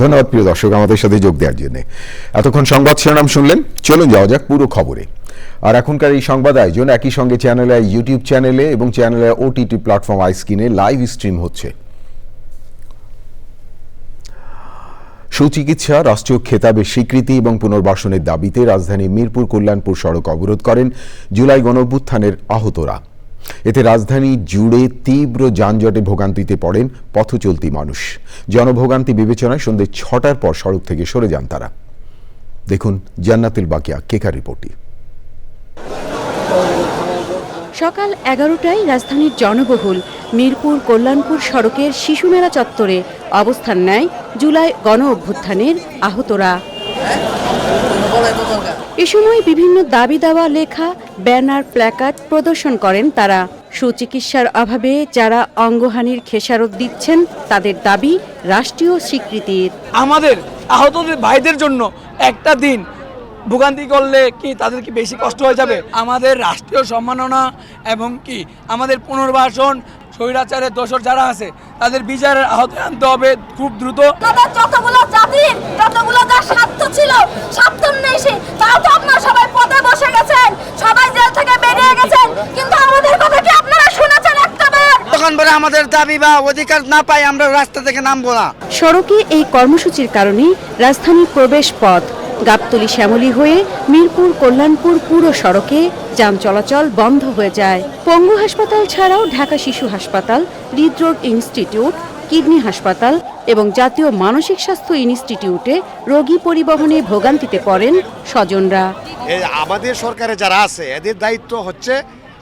ধন্যবাদ প্রিয় দর্শক, আমাদের সাথে যোগ দেওয়ার জন্য। এতক্ষণ সংবাদ শিরোনাম শুনলেন, চলুন যাওয়া যাক পুরো খবরে। আর এখনকার এই সংবাদ আয়োজন একই সঙ্গে চ্যানেলে ইউটিউব চ্যানেলে এবং চ্যানেলে ওটিটি প্ল্যাটফর্ম আইস্কিনে লাইভ স্ট্রিম হচ্ছে। সুচিকিৎসা, রাষ্ট্রীয় খেতাবের স্বীকৃতি এবং পুনর্বাসনের দাবিতে রাজধানীর মিরপুর কল্যাণপুর সড়ক অবরোধ করেন জুলাই গণঅভ্যুত্থানের আহতরা। এতে রাজধানী জুড়ে তীব্র যানজটে ভোগান্তিতে পড়েন পথচলতি মানুষ। জনভোগান্তি বিবেচনায় সন্ধ্যে ছটার পর সড়ক থেকে সরে যান তারা। দেখুন জান্নাতুল বাকিয়া, কেকার রিপোর্টটি। সকাল এগারোটায় রাজধানীর জনবহুল মিরপুর কল্যাণপুর সড়কের শিশুমেলা চত্বরে অবস্থান নেয় জুলাই গণ অভ্যুত্থানের আহতরা। এ সময় বিভিন্ন দাবি দেওয়া লেখা ব্যানার প্ল্যাকার্ড প্রদর্শন করেন তারা। সুচিকিৎসার অভাবে যারা অঙ্গহানির খেসারত দিচ্ছেন তাদের দাবি রাষ্ট্রীয় স্বীকৃতির। আমাদের আহতদের ভাইদের জন্য একটা দিন ভোগান্তি করলে কি তাদের কি বেশি কষ্ট হয়ে যাবে? আমাদের রাষ্ট্রীয় সম্মাননা এবং কি আমাদের পুনর্বাসন স্বৈরাচারের দোষর যারা আছে তাদের বিচারের আহত আনতে হবে খুব দ্রুত। যতগুলো জাতির তখন আমাদের দাবি বা অধিকার না পাই আমরা রাস্তা থেকে নামবো না। সড়কে এই কর্মসূচির কারণে রাজধানীর প্রবেশ পথ। গাবতলি শ্যামলী হয়ে মিরপুর কল্যাণপুর পুরো সড়কে যান চলাচল বন্ধ হয়ে যায়। পঙ্গু হাসপাতাল ছাড়াও ঢাকা শিশু হাসপাতাল হৃদরোগ ইনস্টিটিউট কিডনি হাসপাতাল এবং জাতীয় মানসিক স্বাস্থ্য ইনস্টিটিউটে রোগী পরিবহনে ভোগান্তিতে পড়েন স্বজনরা। আমাদের সরকারে যারা আছে এদের দায়িত্ব হচ্ছে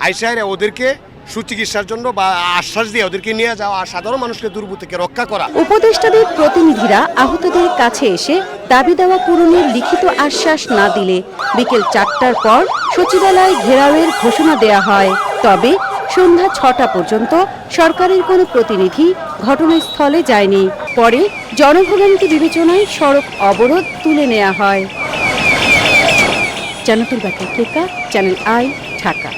আইসাইরে ওদেরকে সুচিকিৎসার জন্য বা আশ্বাস দিয়ে ওদেরকে নিয়ে যাওয়া আর সাধারণ মানুষকে দুর্ভূত থেকে রক্ষা করা। উপদেষ্টাদের প্রতিনিধিরা আহতদের কাছে এসে দাবি দেওয়া পূরণের লিখিত আশ্বাস না দিলে বিকেল চারটার পর সচিবালয় ঘেরাওয়ের ঘোষণা দেয়া হয়। তবে সন্ধ্যা ছটা পর্যন্ত সরকারের কোনো প্রতিনিধি ঘটনাস্থলে যায়নি। পরে জনভোগান্তি বিবেচনায় সড়ক অবরোধ তুলে নেওয়া হয়। জানাতুল বাকি কেকা চ্যানেল আই, ঢাকা।